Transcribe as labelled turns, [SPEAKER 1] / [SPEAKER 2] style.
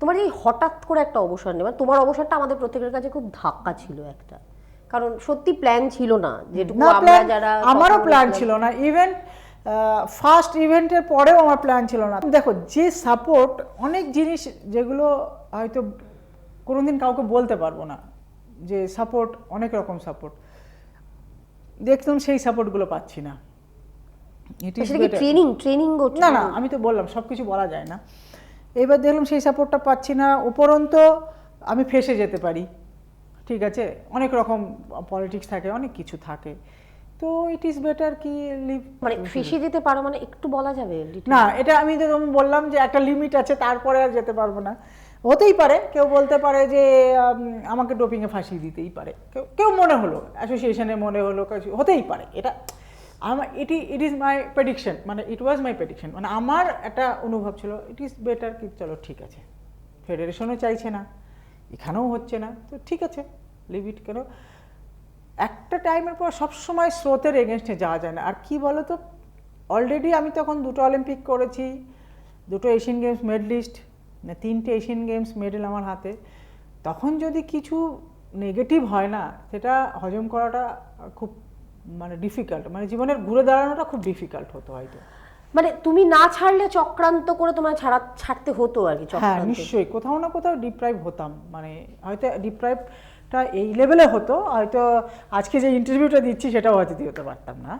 [SPEAKER 1] তোমার এই হঠাৎ করে একটা অবসর নেওয়া তোমার অবসরটা আমাদের প্রত্যেকের কাছে খুব ধাক্কা ছিল একটা। কারণ সত্যি প্ল্যান ছিল না যেটুকু আমরা যারা
[SPEAKER 2] আমারও প্ল্যান ছিল না। ইভেন ফার্স্ট ইভেন্টের পরেও আমার প্ল্যান ছিল না। দেখো যে সাপোর্ট অনেক জিনিস যেগুলো হয়তো কোনোদিন কাউকে বলতে পারব না। যে সাপোর্ট অনেক রকম সাপোর্ট দেখলাম সেই সাপোর্টগুলো পাচ্ছি না।
[SPEAKER 1] ট্রেনিং ট্রেনিং
[SPEAKER 2] না না আমি তো বললাম সব কিছু বলা যায় না। এবার দেখলাম সেই সাপোর্টটা পাচ্ছি না উপরন্ত আমি ফেসে যেতে পারি। ঠিক আছে? অনেক রকম পলিটিক্স থাকে অনেক কিছু থাকে। তো ইট ইজ বেটার কি লিভ
[SPEAKER 1] মানে ফেসে যেতে পারো মানে একটু বলা যাবে?
[SPEAKER 2] না এটা আমি তো বললাম যে একটা লিমিট আছে তারপরে আর যেতে পারব না। হতেই পারে কেউ বলতে পারে যে আমাকে ডোপিংয়ে ফাঁসিয়ে দিতেই পারে। কেউ কেউ মনে হলো অ্যাসোসিয়েশনে মনে হলো কিছু হতেই পারে। এটা আমার এটি ইট ইজ মাই প্রেডিকশন মানে ইট ওয়াজ মাই প্রেডিকশন মানে আমার একটা অনুভব ছিল ইট ইজ বেটার কি, চলো ঠিক আছে। ফেডারেশনও চাইছে না, এখানেও হচ্ছে না, তো ঠিক আছে লিভ ইট কেন? একটা টাইমের পর সবসময় স্রোতের এগেনস্টে যাওয়া যায় না, আর কি বলো তো অলরেডি আমি তখন দুটো অলিম্পিক করেছি, দুটো এশিয়ান গেমস মেডলিস্ট না তিনটে এশিয়ান গেমস মেডেল আমার হাতে। তখন যদি কিছু নেগেটিভ হয় না, সেটা হজম করাটা খুব মানে ডিফিকাল্ট মানে জীবনের ঘুরে দাঁড়ানোটা খুব ডিফিকাল্ট হতো হয়তো।
[SPEAKER 1] মানে তুমি না ছাড়লে চক্রান্ত করে তোমার ছাড়া ছাড়তে হতো আর কি
[SPEAKER 2] হ্যাঁ নিশ্চয়ই। কোথাও না কোথাও ডিপ্রাইভ হতাম। মানে হয়তো ডিপ্রাইভটা এই লেভেলে হতো হয়তো আজকে যে ইন্টারভিউটা দিচ্ছি সেটাও হয়তো দিতে পারতাম না।